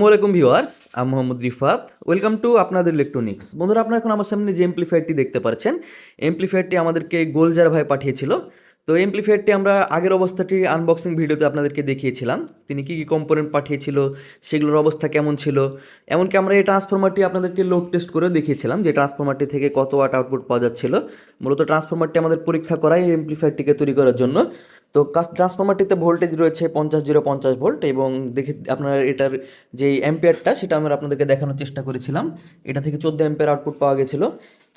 আসসালামু আলাইকুম ভিউয়ার্স, আমি মোহাম্মদ রিফাত। ওয়েলকাম টু আপনাদের ইলেকট্রনিক্স বন্ধুরা, আপনারা এখন আমার সামনে যে এমপ্লিফায়ারটি দেখতে পাচ্ছেন এমপ্লিফায়ারটি আমাদেরকে গোলজার ভাই পাঠিয়েছিল। তো এমপ্লিফায়ারটি আমরা আগের অবস্থাটি আনবক্সিং ভিডিওতে আপনাদেরকে দেখিয়েছিলাম। তিনি কী কী কম্পোনেন্ট পাঠিয়েছিল, সেগুলোর অবস্থা কেমন ছিল, এমনকি আমরা এই ট্রান্সফরমারটি আপনাদেরকে লোড টেস্ট করেও দেখিয়েছিলাম যে ট্রান্সফরমারটি থেকে কত ওয়াট আউটপুট পাওয়া যাচ্ছিল। মূলত ট্রান্সফরমারটি আমাদের পরীক্ষা করাই এই এমপ্লিফায়ারটিকে তৈরি করার জন্য। তো ট্রান্সফর্মারটিতে ভোল্টেজ রয়েছে পঞ্চাশ জিরো পঞ্চাশ ভোল্ট এবং দেখে, আপনার এটার যে অ্যাম্পিয়ারটা সেটা আমরা আপনাদেরকে দেখানোর চেষ্টা করেছিলাম। এটা থেকে চোদ্দ অ্যাম্পিয়ার আউটপুট পাওয়া গেছিল।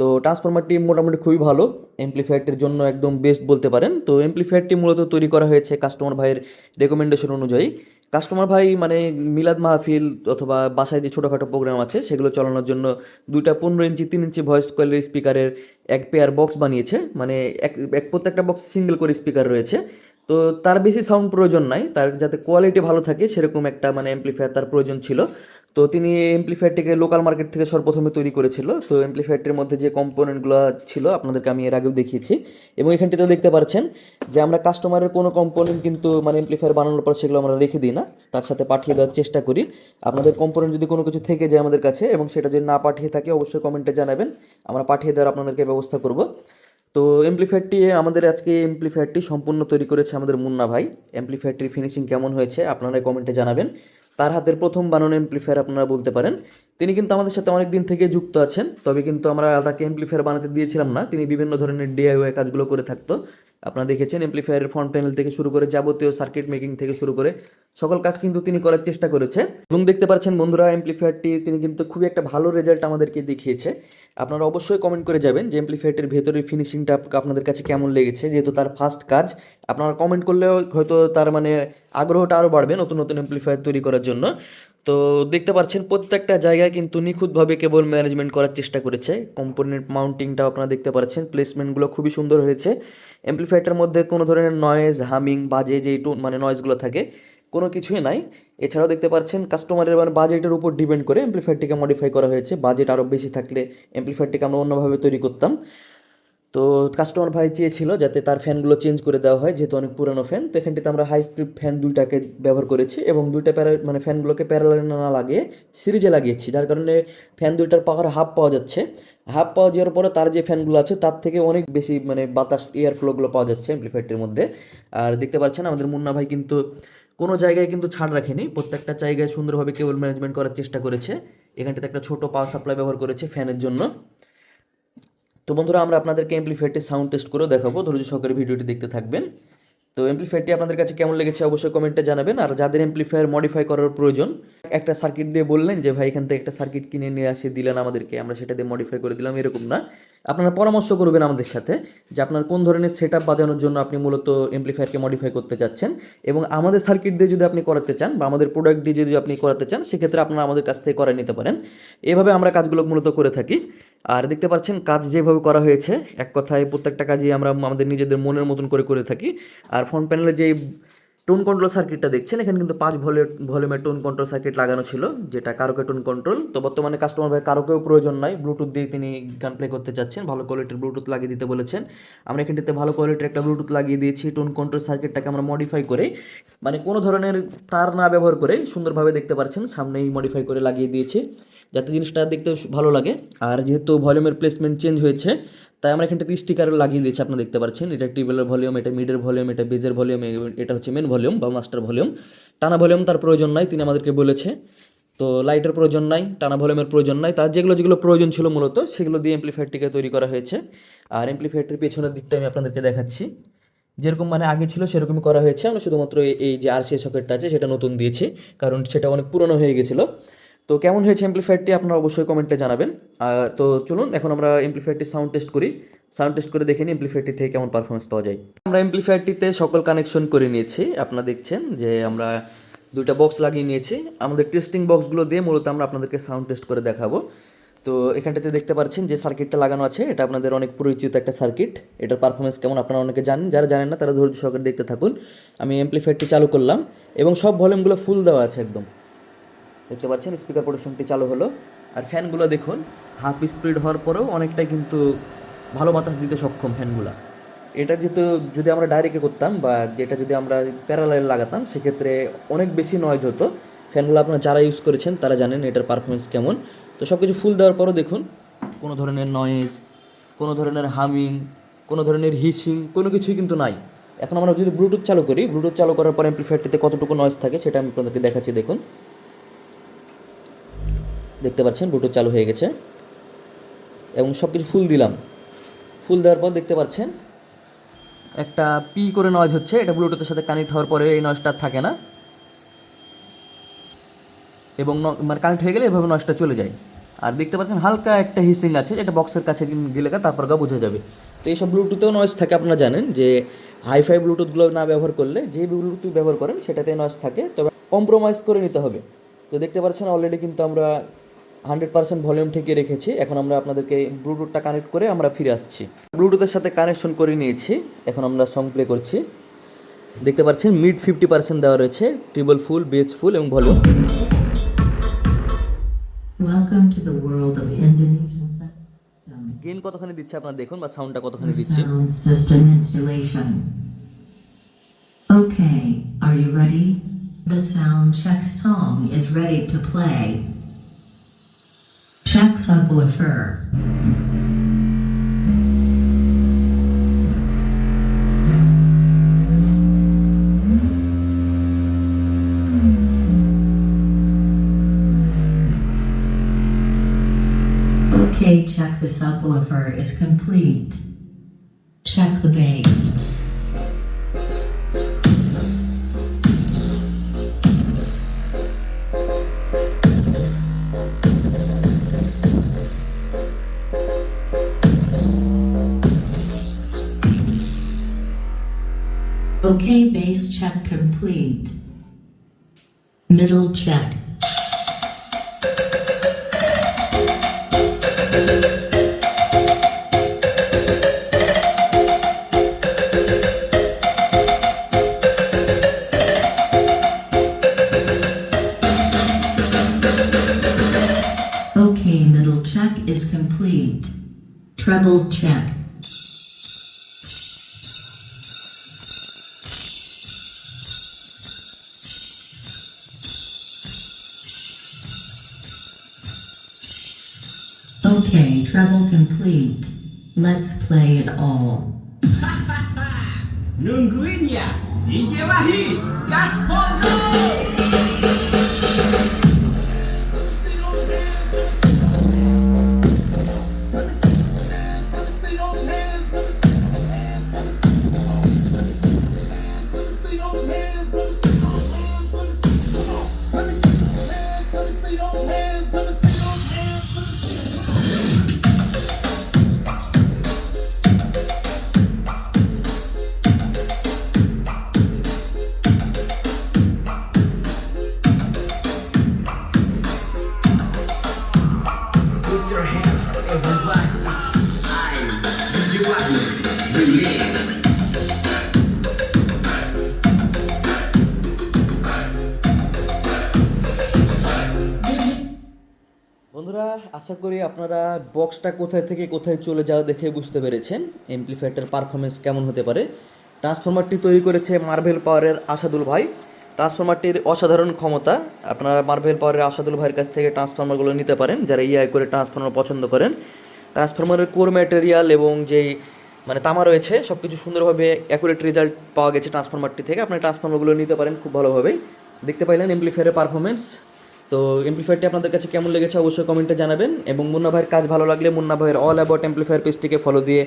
তো ট্রান্সফরমারটি মোটামুটি খুবই ভালো। এমপ্লিফায়ারটির জন্য একদম বেস্ট বলতে পারেন। তো এমপ্লিফায়ারটি মূলত তৈরি করা হয়েছে কাস্টমার ভাইয়ের রেকমেন্ডেশন অনুযায়ী। কাস্টমার ভাই মানে মিলাদ মাহফিল অথবা বাসায় যে ছোটোখাটো প্রোগ্রাম আছে, সেগুলো চালানোর জন্য দুইটা পনেরো ইঞ্চি, তিন ইঞ্চি ভয়েস কয়েলের স্পিকারের এক পেয়ার বক্স বানিয়েছে। মানে এক এক প্রত্যেকটা বক্স সিঙ্গেল করে স্পিকার রয়েছে। তো তার বেশি সাউন্ড প্রয়োজন নাই। তার যাতে কোয়ালিটি ভালো থাকে, সেরকম একটা মানে অ্যাম্প্লিফায়ার তার প্রয়োজন ছিল। তো তিনি এমপ্লিফায়ারটিকে লোকাল মার্কেট থেকে সর্বপ্রথমে তৈরি করেছিল। তো এমপ্লিফায়ারটির মধ্যে যে কম্পোনেন্টগুলো ছিল, আপনাদেরকে আমি এর আগেও দেখিয়েছি। এবং এখানটিতেও দেখতে পাচ্ছেন যে আমরা কাস্টমারের কোনো কম্পোনেন্ট কিন্তু মানে এমপ্লিফায়ার বানানোর পর সেগুলো আমরা রেখে দিই না। তার সাথে পাঠিয়ে দেওয়ার চেষ্টা করি। আপনাদের কম্পোনেন্ট যদি কোনো কিছু থেকে যায় আমাদের কাছে এবং সেটা যদি না পাঠিয়ে থাকে, অবশ্যই কমেন্টে জানাবেন। আমরা পাঠিয়ে দেওয়ার আপনাদেরকে ব্যবস্থা করব। তো এমপ্লিফায়ারটি আমাদের আজকে এমপ্লিফায়ারটি সম্পূর্ণ তৈরি করেছে আমাদের মুন্না ভাই। এমপ্লিফায়ারটির ফিনিশিং কেমন হয়েছে আপনারা কমেন্টে জানাবেন। তার হাতের প্রথম বানানো এমপ্লিফায়ার আপনারা বলতে পারেন। তিনি কিন্তু আমাদের সাথে অনেক দিন থেকে যুক্ত আছেন, তবে কিন্তু আমরা তাকে এমপ্লিফায়ার বানাতে দিয়েছিলাম না। তিনি বিভিন্ন ধরনের ডিআইওয়াই কাজগুলো করে থাকতো। আপনারা দেখেছেন এমপ্লিফায়ারের ফ্রন্ট প্যানেল থেকে শুরু করে যাবতীয় সার্কিট মেকিং থেকে শুরু করে সকল কাজ কিন্তু তিনি করার চেষ্টা করেছে এবং দেখতে পাচ্ছেন বন্ধুরা এমপ্লিফায়ারটি তিনি কিন্তু খুবই একটা ভালো রেজাল্ট আমাদেরকে দেখিয়েছে। আপনারা অবশ্যই কমেন্ট করে যাবেন যে এমপ্লিফায়ারটির ভেতরের ফিনিশিংটা আপনাদের কাছে কেমন লেগেছে, যেহেতু তার ফার্স্ট কাজ। আপনারা কমেন্ট করলেও হয়তো তার মানে আগ্রহটা আরও বাড়বে নতুন নতুন এমপ্লিফায়ার তৈরি করার জন্য। তো দেখতে পাচ্ছেন প্রত্যেকটা জায়গায় কিন্তু নিখুঁতভাবে কেবল ম্যানেজমেন্ট করার চেষ্টা করেছে। কম্পোনেন্ট মাউন্টিংটাও আপনারা দেখতে পাচ্ছেন প্লেসমেন্টগুলো খুবই সুন্দর হয়েছে। এমপ্লিফায়ারটার মধ্যে কোনো ধরনের নয়েজ হামিং বাজে যেই টোন মানে নয়েজগুলো থাকে, কোনো কিছুই নাই। এছাড়াও দেখতে পাচ্ছেন কাস্টমারের মানে বাজেটের উপর ডিপেন্ড করে এমপ্লিফায়ারটিকে মডিফাই করা হয়েছে। বাজেট আরও বেশি থাকলে এমপ্লিফায়ারটিকে আমরা অন্যভাবে তৈরি করতাম। তো কাস্টমার ভাই চেয়েছিল যাতে তার ফ্যানগুলো চেঞ্জ করে দেওয়া হয়, যেহেতু অনেক পুরানো ফ্যান, তো এখানটিতে আমরা হাই স্পিড ফ্যান দুইটাকে ব্যবহার করেছি এবং দুইটা প্যারা মানে ফ্যানগুলোকে প্যারালাল না লাগিয়ে সিরিজে লাগিয়েছি। যার কারণে ফ্যান দুইটার পাওয়ার হাফ পাওয়া যাচ্ছে। হাফ পাওয়া যাওয়ার পরে তার যে ফ্যানগুলো আছে, তার থেকে অনেক বেশি মানে বাতাস এয়ার ফ্লোগুলো পাওয়া যাচ্ছে অ্যাম্প্লিফায়ারটির মধ্যে। আর দেখতে পাচ্ছেন আমাদের মুন্না ভাই কিন্তু কোনো জায়গায় কিন্তু ছাড় রাখেনি। প্রত্যেকটা জায়গায় সুন্দরভাবে কেবল ম্যানেজমেন্ট করার চেষ্টা করেছে। এখানটাতে একটা ছোটো পাওয়ার সাপ্লাই ব্যবহার করেছে ফ্যানের জন্য। তো বন্ধুরা, আমরা আপনাদেরকে এমপ্লিফায়ারটির সাউন্ড টেস্ট করেও দেখাবো। ধৈর্য সহকারে ভিডিওটি দেখতে থাকবেন। তো এমপ্লিফায়ারটি আপনাদের কাছে কেমন লেগেছে অবশ্যই কমেন্টে জানাবেন। আর যাদের এমপ্লিফায়ার মডিফাই করার প্রয়োজন, একটা সার্কিট দিয়ে বললেন যে, ভাই, এখান থেকে একটা সার্কিট কিনে নিয়ে আসে দিলেন আমাদেরকে, আমরা সেটা দিয়ে মডিফাই করে দিলাম, এরকম না। আপনারা পরামর্শ করবেন আমাদের সাথে যে, আপনার কোন ধরনের সেট বাজানোর জন্য আপনি মূলত এমপ্লিফায়ারকে মডিফাই করতে চাচ্ছেন। এবং আমাদের সার্কিট দিয়ে যদি আপনি করাতে চান, বা আমাদের প্রোডাক্ট দিয়ে যদি আপনি করাতে চান, সেক্ষেত্রে আপনারা আমাদের কাছ থেকে করে নিতে পারেন। এভাবে আমরা কাজগুলো মূলত করে থাকি। আর দেখতে পাচ্ছেন কাজ যেভাবে করা হয়েছে, এক কথায় প্রত্যেকটা কাজই আমরা আমাদের নিজেদের মনের মতন করে করে থাকি। আর ফ্রন্ট প্যানেলে যে টোন কন্ট্রোল সার্কিটটা দেখছেন, এখানে কিন্তু পাঁচ ভলিউম ভলিউমের টোন কন্ট্রোল সার্কিট লাগানো ছিল, যেটা কারোকে টোন কন্ট্রোল তো বর্তমানে কাস্টমার ভাই কারোকেও প্রয়োজন নাই ব্লুটুথ দিয়ে তিনি গান প্লে করতে চাচ্ছেন, ভালো কোয়ালিটির ব্লুটুথ লাগিয়ে দিতে বলেছেন। আমরা এখানটাতে ভালো কোয়ালিটির একটা ব্লুটুথ লাগিয়ে দিয়েছি টোন কন্ট্রোল সার্কিটটাকে আমরা মডিফাই করে মানে কোনো ধরনের তার না ব্যবহার করে সুন্দরভাবে দেখতে পাচ্ছেন, সামনেই মডিফাই করে লাগিয়ে দিয়েছি। যাতে জিনিসটা দেখতে ভালো লাগে। আর যেহেতু ভলিউমের প্লেসমেন্ট চেঞ্জ হয়েছে, তাই আমরা এখানটাতে স্টিকার লাগিয়ে দিয়েছি, আপনারা দেখতে পাচ্ছেন। এটা টিউবেলের ভলিউম এটা মিডের ভলিউম এটা বেজের ভলিউম এটা হচ্ছে মেন ভলিউম বা মাস্টার ভলিউম টানা ভলিউম তার প্রয়োজন নাই, তিনি আমাদেরকে বলেছে। তো লাইটের প্রয়োজন নাই, টানা ভলিউমের প্রয়োজন নাই। তার যেগুলো যেগুলো প্রয়োজন ছিল মূলত, সেগুলো দিয়ে এমপ্লিফায়ারটিকে তৈরি করা হয়েছে। আর এমপ্লিফায়ারটির পেছনের দিকটা আমি আপনাদেরকে দেখাচ্ছি। যেরকম মানে আগে ছিল, সেরকমই করা হয়েছে। আমরা শুধুমাত্র এই- এই যে আর সি সকেটটা আছে, সেটা নতুন দিয়েছি, কারণ সেটা অনেক পুরনো হয়ে গেছিল। তো কেমন হয়েছে এমপ্লিফায়ারটি আপনারা অবশ্যই কমেন্টে জানাবেন। তো চলুন, এখন আমরা এমপ্লিফায়ারটি সাউন্ড টেস্ট করি। সাউন্ড টেস্ট করে দেখে নিই এমপ্লিফায়ারটি থেকে কেমন পারফরমেন্স পাওয়া যায়। আমরা এমপ্লিফায়ারটিতে সকল কানেকশন করে নিয়েছি। আপনারা দেখছেন যে আমরা দুইটা বক্স লাগিয়ে নিয়েছি। আমাদের টেস্টিং বক্সগুলো দিয়ে মূলত আমরা আপনাদেরকে সাউন্ড টেস্ট করে দেখাবো। তো এখানটাতে দেখতে পাচ্ছেন যে সার্কিটটা লাগানো আছে। এটা আপনাদের অনেক পরিচিত একটা সার্কিট এটার পারফরমেন্স কেমন আপনারা অনেকে জানেন। যারা জানেন না, তারা ধৈর্য সহকারে দেখতে থাকুন। আমি এমপ্লিফায়ারটি চালু করলাম এবং সব ভলিউমগুলো ফুল দেওয়া আছে একদম। দেখতে পাচ্ছেন স্পিকার প্রোটেকশনটি চালু হলো। আর ফ্যানগুলো দেখুন হাফ স্পিড হওয়ার পরেও অনেকটাই কিন্তু ভালো বাতাস দিতে সক্ষম ফ্যানগুলো। এটা যেহেতু যদি আমরা ডাইরেক্টে করতাম বা যেটা যদি আমরা প্যারালাল লাগাতাম, সেক্ষেত্রে অনেক বেশি নয়েজ হতো। ফ্যানগুলো আপনারা যারা ইউজ করেছেন, তারা জানেন এটার পারফরমেন্স কেমন। তো সব কিছু ফুল দেওয়ার পরও দেখুন, কোনো ধরনের নয়েজ কোনো ধরনের হামিং কোনো ধরনের হিসিং কোনো কিছুই কিন্তু নাই। এখন আমরা যদি ব্লুটুথ চালু করি ব্লুটুথ চালু করার পর অ্যাম্প্লিফায়ারটিতে কতটুকু নয়েজ থাকে সেটা আমি আপনাদেরকে দেখাচ্ছি, দেখুন। দেখতে পাচ্ছেন ব্লুটুথ চালু হয়ে গেছে। এবং সব কিছু ফুল দিলাম। ফুল দেওয়ার পর দেখতে পাচ্ছেন, একটা পি করে নয়েজ হচ্ছে। এটা ব্লুটুথের সাথে কানেক্ট হওয়ার পরে এই নয়েজটা থাকে না। এবং মানে কানেক্ট হয়ে গেলে এভাবে নয়েজটা চলে যায়। আর দেখতে পাচ্ছেন, হালকা একটা হিসিং আছে। যেটা বক্সের কাছে গেলে তারপর গা বোঝা যাবে। তো এইসব ব্লুটুথেও নয়েজ থাকে, আপনারা জানেন যে হাইফাই ব্লুটুথগুলো না ব্যবহার করলে, যে ব্লুটুথ ব্যবহার করেন, সেটাতে নয়েজ থাকে। তবে কম্প্রোমাইজ করে নিতে হবে। তো দেখতে পাচ্ছেন অলরেডি কিন্তু আমরা হান্ড্রেড পার্সেন্ট ভলিউম ঠেকিয়ে রেখেছি এখন আমরা আপনাদেরকে ব্লুটুথটা কানেক্ট করে আমরা ফিরে আসছি ব্লুটুথের সাথে কানেকশন করে নিয়েছি এখন আমরা সং প্লে করছি দেখতে পাচ্ছেন মিড ফিফটি পার্সেন্ট দেওয়া রয়েছে ট্রিবল ফুল বেজ ফুল এবং ভলিউম. গেন কতখানি দিচ্ছে আপনারা দেখুন বা সাউন্ডটা কতখানি দিচ্ছে. Okay, are you ready? The sound check song is ready to play. Check subwoofer. Okay, check the subwoofer is complete. Check the bass. Okay, bass check complete. Middle check. Okay, middle check is complete. Treble check. Okay, treble complete. Let's play it all. Nungguin ya, DJ Wahid, Gaspol বন্ধুরা, আশা করি আপনারা বক্সটা কোথায় থেকে কোথায় চলে যাওয়া দেখে বুঝতে পেরেছেন। এমপ্লিফায়ারটার পারফরমেন্স কেমন হতে পারে? ট্রান্সফরমারটি তৈরি করেছে মার্ভেল পাওয়ারের আসাদুল ভাই। ট্রান্সফরমারটির অসাধারণ ক্ষমতা। আপনারা মার্ভেল পাওয়ারের আসাদুল ভাইয়ের কাছ থেকে ট্রান্সফরমারগুলো নিতে পারেন। যারা ইআই করে ট্রান্সফরমার পছন্দ করেন ট্রান্সফরমারের কোর ম্যাটেরিয়াল এবং যেই মানে তামা রয়েছে সব কিছু সুন্দরভাবে অ্যাকুরেট রেজাল্ট পাওয়া গেছে ট্রান্সফরমারটি থেকে। আপনি ট্রান্সফরমারগুলো নিতে পারেন খুব ভালোভাবেই। দেখতে পাইলেন এমপ্লিফায়ারের পারফরমেন্স তো এমপ্লিফায়ারটি আপনাদের কাছে কেমন লেগেছে অবশ্যই কমেন্টে জানাবেন। এবং মুন্না ভাইয়ের কাজ ভালো লাগলে মুন্না ভাইয়ের অল অ্যাবাউট এমপ্লিফায়ার পেজটিকে ফলো দিয়ে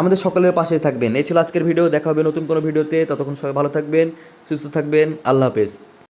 আমাদের সকলের পাশে থাকবেন। এই ছিল আজকের ভিডিও দেখা হবে নতুন কোনো ভিডিওতে ততক্ষণ সবাই ভালো থাকবেন, সুস্থ থাকবেন। আল্লাহ হাফেজ।